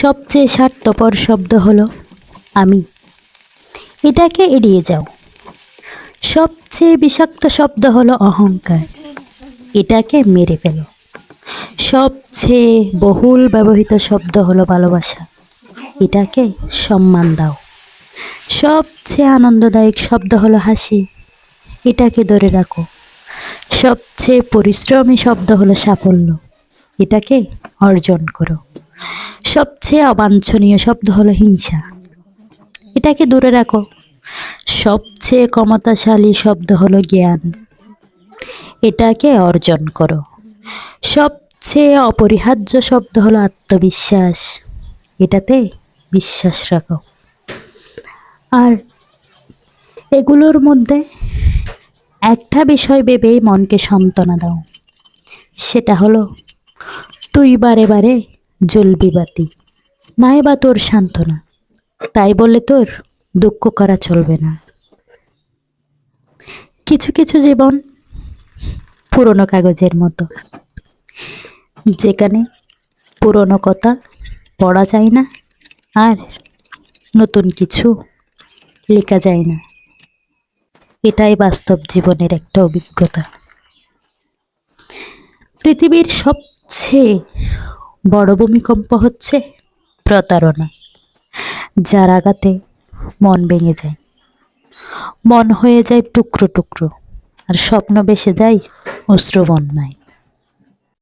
সবচেয়ে স্বার্থপর শব্দ হলো, আমি। এটাকে এড়িয়ে যাও। সবচেয়ে বিষাক্ত শব্দ হলো অহংকার। এটাকে মেরে ফেলো। সবচেয়ে বহুল ব্যবহৃত শব্দ হলো ভালোবাসা। এটাকে সম্মান দাও। সবচেয়ে আনন্দদায়ক শব্দ হলো হাসি। এটাকে ধরে রাখো। সবচেয়ে পরিশ্রমী শব্দ হলো সাফল্য। এটাকে অর্জন করো। সবচেয়ে অবাঞ্ছনীয় শব্দ হলো হিংসা। এটাকে দূরে রাখো। সবচেয়ে ক্ষমতাশালী শব্দ হলো জ্ঞান। এটাকে অর্জন করো। সবচেয়ে অপরিহার্য শব্দ হলো আত্মবিশ্বাস। এটাতে বিশ্বাস রাখো। আর এগুলোর মধ্যে একটা বিষয় ভেবেই মনকে সান্ত্বনা দাও। সেটা হলো, তুই বারে বারে জ্বলবি বাতি। নাই বা তোর সান্ত্বনা। তাই বলে তোর দুঃখ করা চলবে না। কিছু কিছু জীবন পুরনো কাগজের মতো। যেখানে পুরনো কথা পড়া যায় না আর নতুন কিছু লেখা যায় না। এটাই বাস্তব জীবনের একটা অভিজ্ঞতা। পৃথিবীর সবচেয়ে বড় ভূমিকম্প হচ্ছে প্রতারণা, যার আঘাতে মন ভেঙে যায়। মন হয়ে যায় টুকরো টুকরো, আর স্বপ্ন বেসে যায় অশ্রু বন্যায়।